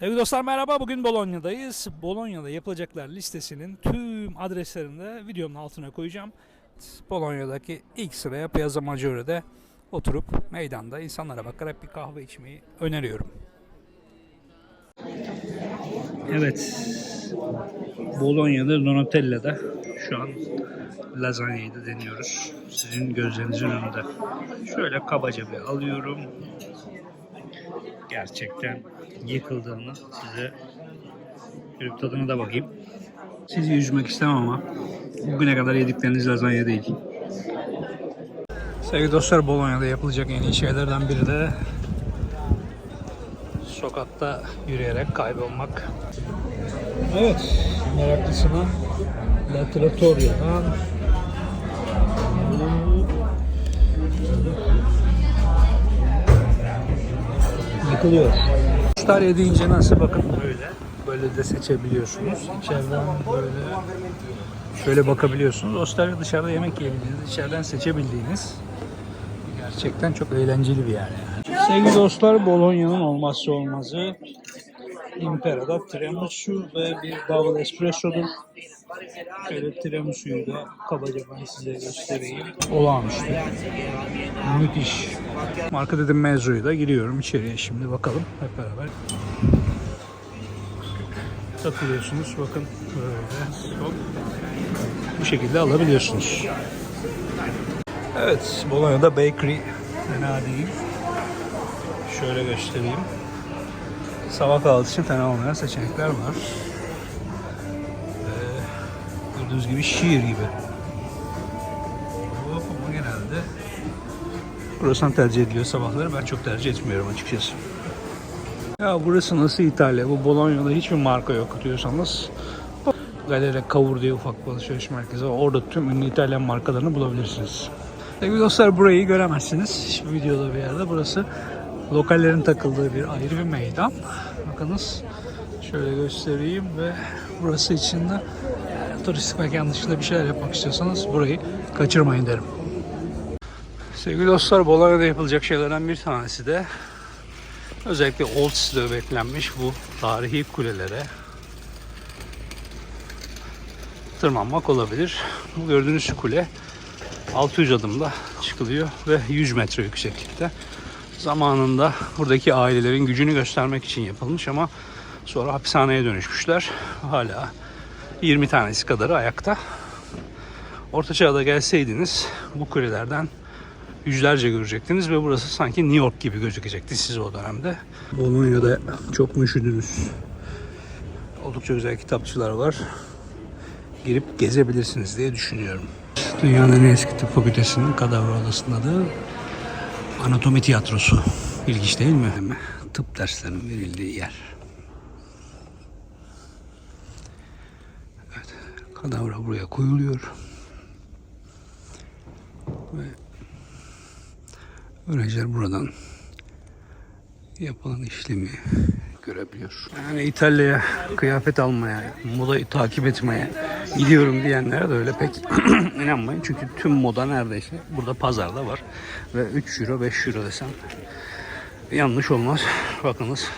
Sevgili dostlar merhaba. Bugün Bolonya'dayız. Bolonya'da yapılacaklar listesinin tüm adreslerini de videonun altına koyacağım. Bolonya'daki ilk sıraya Piazza Maggiore'de oturup meydanda insanlara bakarak bir kahve içmeyi öneriyorum. Evet. Bolonya'da Donatella'da şu an lazanyayı da deniyoruz. Sizin gözlerinizin önünde. Şöyle kabaca bir alıyorum. Gerçekten yıkıldığını size bir tadına da bakayım. Sizi üzmek istemem ama bugüne kadar yedikleriniz lazanya değil. Sevgili dostlar Bolonya'da yapılacak en iyi şeylerden biri de sokakta yürüyerek kaybolmak. Evet, meraklısına La Yıkılıyor. Starya deyince nasıl bakın böyle. Böyle de seçebiliyorsunuz. İçeriden böyle şöyle bakabiliyorsunuz. Ostarya dışarıda yemek yiyebildiğiniz, içeriden seçebildiğiniz gerçekten çok eğlenceli bir yer yani. Sevgili dostlar, Bolonya'nın olmazsa olmazı Impera'da tiramisu ve bir double espresso'dur. Şöyle tiramisu'yu da kabaca ben size göstereyim. Olağanüstü. Müthiş. Marka dedim mevzuyu da giriyorum içeriye şimdi bakalım hep beraber. Takılıyorsunuz bakın böyle hop. Bu şekilde alabiliyorsunuz. Evet Bolonya'da bakery fena değil. Şöyle göstereyim. Sabah kahvaltı için fena olmayan seçenekler var. Gördüğünüz gibi şiir gibi. Hop, ama genelde Burasını tercih ediliyor sabahları. Ben çok tercih etmiyorum açıkçası. Ya burası nasıl İtalya? Bu Bolonya'da hiçbir marka yok diyorsanız Galere Cavour diye ufak bir alışveriş merkezi var. Orada tüm ünlü İtalyan markalarını bulabilirsiniz. Sevgili dostlar burayı göremezsiniz. Hiçbir videoda bir yerde. Burası lokallerin takıldığı bir ayrı bir meydan. Bakınız şöyle göstereyim ve burası içinde turistik mekan dışında bir şeyler yapmak istiyorsanız burayı kaçırmayın derim. Sevgili dostlar Bolonya'da yapılacak şeylerden bir tanesi de özellikle Old City'de beklenmiş bu tarihi kulelere tırmanmak olabilir. Bu gördüğünüz kule 600 adımda çıkılıyor ve 100 metre yükseklikte. Zamanında buradaki ailelerin gücünü göstermek için yapılmış ama sonra hapishaneye dönüşmüşler. Hala 20 tanesi kadarı ayakta. Orta çağda gelseydiniz bu kulelerden yüzlerce görecektiniz ve burası sanki New York gibi gözükecekti size o dönemde. Bolonya'da çok mu üşüdünüz? Oldukça güzel kitapçılar var. Girip gezebilirsiniz diye düşünüyorum. Dünyanın en eski tıp fakültesinin kadavra odasında da anatomi tiyatrosu. İlginç değil mi? Tıp derslerinin verildiği yer. Kadavra buraya koyuluyor. Ve öğrenciler buradan yapılan işlemi görebiliyor. Yani İtalya'ya kıyafet almaya, modayı takip etmeye gidiyorum diyenlere de öyle pek inanmayın. Çünkü tüm moda neredeyse burada pazarda var. Ve 3 euro 5 euro desem yanlış olmaz. Bakınız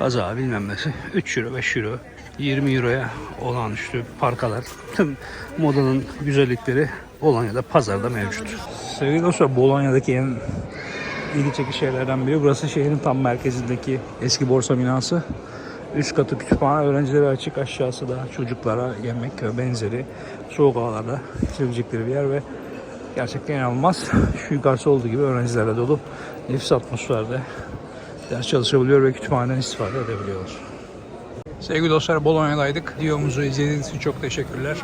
kaza bilmem nesi 3 euro 5 euro 20 euroya olağanüstü parkalar. Tüm modanın güzellikleri Bolonya'da pazarda mevcut. Sevgili dostlar Bolonya'daki en ilgi çekici şeylerden biri. Burası şehrin tam merkezindeki eski borsa binası. Üst katı kütüphane, öğrencilere açık, aşağısı da çocuklara yemek ve benzeri soğuk havalarda içebilecekleri bir yer ve gerçekten inanılmaz. Şu yukarısı olduğu gibi öğrencilerle dolu nefis atmosferde ders çalışabiliyor ve kütüphaneden istifade edebiliyorlar. Sevgili dostlar Bolonya'daydık. Videomuzu izlediğiniz için çok teşekkürler.